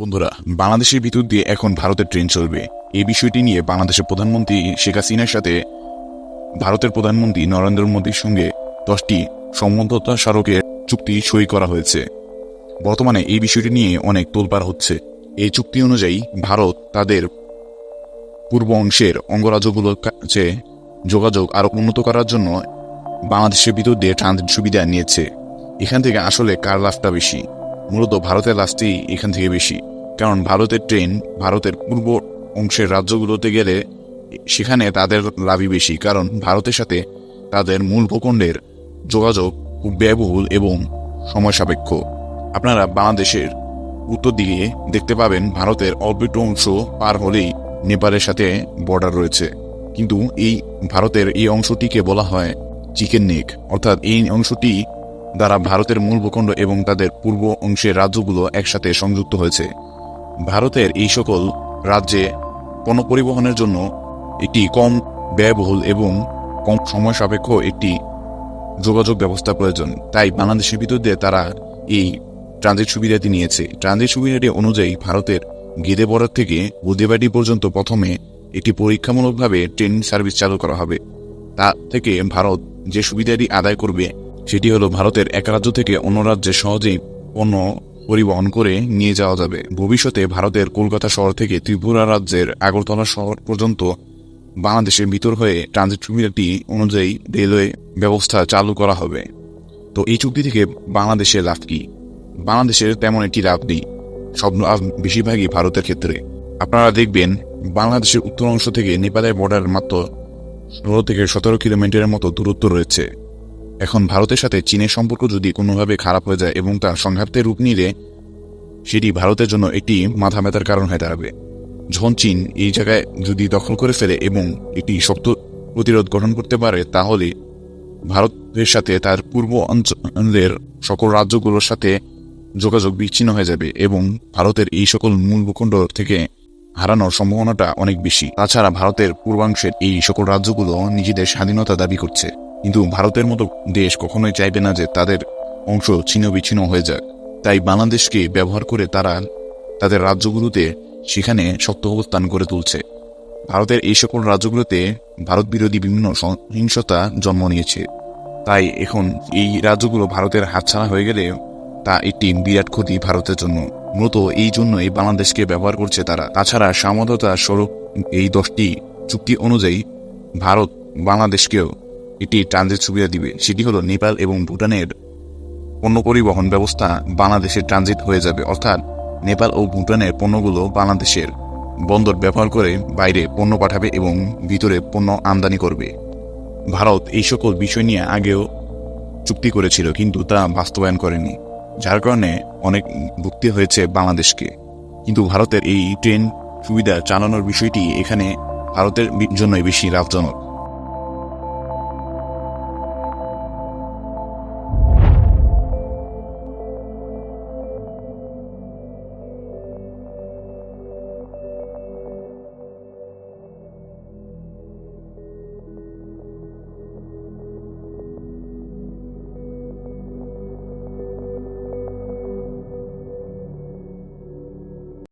বন্ধুরা বাংলাদেশের বিদ্যুৎ দিয়ে এখন ভারতের ট্রেন চলবে। এই বিষয়টি নিয়ে বাংলাদেশের প্রধানমন্ত্রী শেখ হাসিনার সাথে ভারতের প্রধানমন্ত্রী নরেন্দ্র মোদীর সঙ্গে দশটি সম্বন্ধতা স্মারকের চুক্তি সই করা হয়েছে। বর্তমানে এই বিষয়টি নিয়ে অনেক তোলপাড় হচ্ছে। এই চুক্তি অনুযায়ী ভারত তাদের পূর্ব অংশের অঙ্গরাজ্যগুলোর কাছে যোগাযোগ আরও উন্নত করার জন্য বাংলাদেশের বিদ্যুৎ দিয়ে ট্রানজিট সুবিধা নিয়েছে। এখান থেকে আসলে কার লাভটা বেশি? মূলত ভারতের লাভটি এখান থেকে বেশি। কারণ ভারতের ট্রেন ভারতের পূর্ব অংশের রাজ্যগুলোতে গেলে সেখানে তাদের লাভই বেশি, কারণ ভারতের সাথে তাদের মূল ভূখণ্ডের যোগাযোগ খুব ব্যয়বহুল এবং সময় সাপেক্ষ আপনারা বাংলাদেশের উত্তর দিকে দেখতে পাবেন ভারতের অল্প একটু অংশ পার হলেই নেপালের সাথে বর্ডার রয়েছে। কিন্তু এই ভারতের এই অংশটিকে বলা হয় চিকেন নেক। অর্থাৎ এই অংশটি দ্বারা ভারতের মূল ভূখণ্ড এবং তাদের পূর্ব অংশের রাজ্যগুলো একসাথে সংযুক্ত হয়েছে। ভারতের এই সকল রাজ্যে পণ্য পরিবহনের জন্য একটি কম ব্যয়বহুল এবং কম সময় সাপেক্ষ একটি যোগাযোগ ব্যবস্থা প্রয়োজন। তাই বাংলাদেশের ভিতর দিয়ে তারা এই ট্রানজিট সুবিধাটি নিয়েছে। ট্রানজিট সুবিধাটি অনুযায়ী ভারতের গেদে বরাদ থেকে বুদেবাড়ি পর্যন্ত প্রথমে একটি পরীক্ষামূলকভাবে ট্রেন সার্ভিস চালু করা হবে। তা থেকে ভারত যে সুবিধাটি আদায় করবে, সেটি হলো ভারতের এক রাজ্য থেকে অন্য রাজ্যে সহজেই পণ্য পরিবহন করে নিয়ে যাওয়া যাবে। ভবিষ্যতে ভারতের কলকাতা শহর থেকে ত্রিপুরা রাজ্যের আগরতলা শহর পর্যন্ত বাংলাদেশের ভিতর হয়ে ট্রানজিট সুবিধাটি অনুযায়ী রেলওয়ে ব্যবস্থা চালু করা হবে। তো এই চুক্তি থেকে বাংলাদেশের লাভ কি? বাংলাদেশের তেমন একটি লাভ নেই। সব লাভ বেশিরভাগই ভারতের ক্ষেত্রে। আপনারা দেখবেন, বাংলাদেশের উত্তর অংশ থেকে নেপালের বর্ডার মাত্র ষোলো থেকে সতেরো কিলোমিটারের মতো দূরত্ব রয়েছে। এখন ভারতের সাথে চীনের সম্পর্ক যদি কোনোভাবে খারাপ হয়ে যায় এবং তার সংঘাতের রূপ নিলে, সেটি ভারতের জন্য একটি মাথা ব্যথার কারণ হয়ে দাঁড়াবে। যখন চীন এই জায়গায় যদি দখল করে ফেলে এবং একটি শক্ত প্রতিরোধ গঠন করতে পারে, তাহলে ভারতের সাথে তার পূর্ব অঞ্চলের সকল রাজ্যগুলোর সাথে যোগাযোগ বিচ্ছিন্ন হয়ে যাবে এবং ভারতের এই সকল মূল ভূখণ্ড থেকে হারানোর সম্ভাবনাটা অনেক বেশি। তাছাড়া ভারতের পূর্বাংশের এই সকল রাজ্যগুলো নিজেদের স্বাধীনতা দাবি করছে। কিন্তু ভারতের মতো দেশ কখনোই চাইবে না যে তাদের অংশ ছিন্ন বিচ্ছিন্ন হয়ে যাক। তাই বাংলাদেশকে ব্যবহার করে তারা তাদের রাজ্যগুলোতে সেখানে শক্ত অবস্থান গড়ে তুলছে। ভারতের এই সকল রাজ্যগুলোতে ভারত বিরোধী বিভিন্ন সহিংসতা জন্ম নিয়েছে। তাই এখন এই রাজ্যগুলো ভারতের হাতছাড়া হয়ে গেলে তা একটি বিরাট ক্ষতি ভারতের জন্য। মূলত এই জন্যই বাংলাদেশকে ব্যবহার করছে তারা। তাছাড়া সামর্থ্যতা স্বরূপ এই দশটি চুক্তি অনুযায়ী ভারত বাংলাদেশকেও একটি ট্রানজিট সুবিধা দিবে। সেটি হলো নেপাল এবং ভুটানের পণ্য পরিবহন ব্যবস্থা বাংলাদেশের ট্রানজিট হয়ে যাবে। অর্থাৎ নেপাল ও ভুটানের পণ্যগুলো বাংলাদেশের বন্দর ব্যবহার করে বাইরে পণ্য পাঠাবে এবং ভিতরে পণ্য আমদানি করবে। ভারত এই সকল বিষয় নিয়ে আগেও চুক্তি করেছিল, কিন্তু তা বাস্তবায়ন করেনি। যার কারণে অনেক ভুক্তি হয়েছে বাংলাদেশকে। কিন্তু ভারতের এই ট্রেন সুবিধা চালানোর বিষয়টি এখানে ভারতের জন্যই বেশি লাভজনক।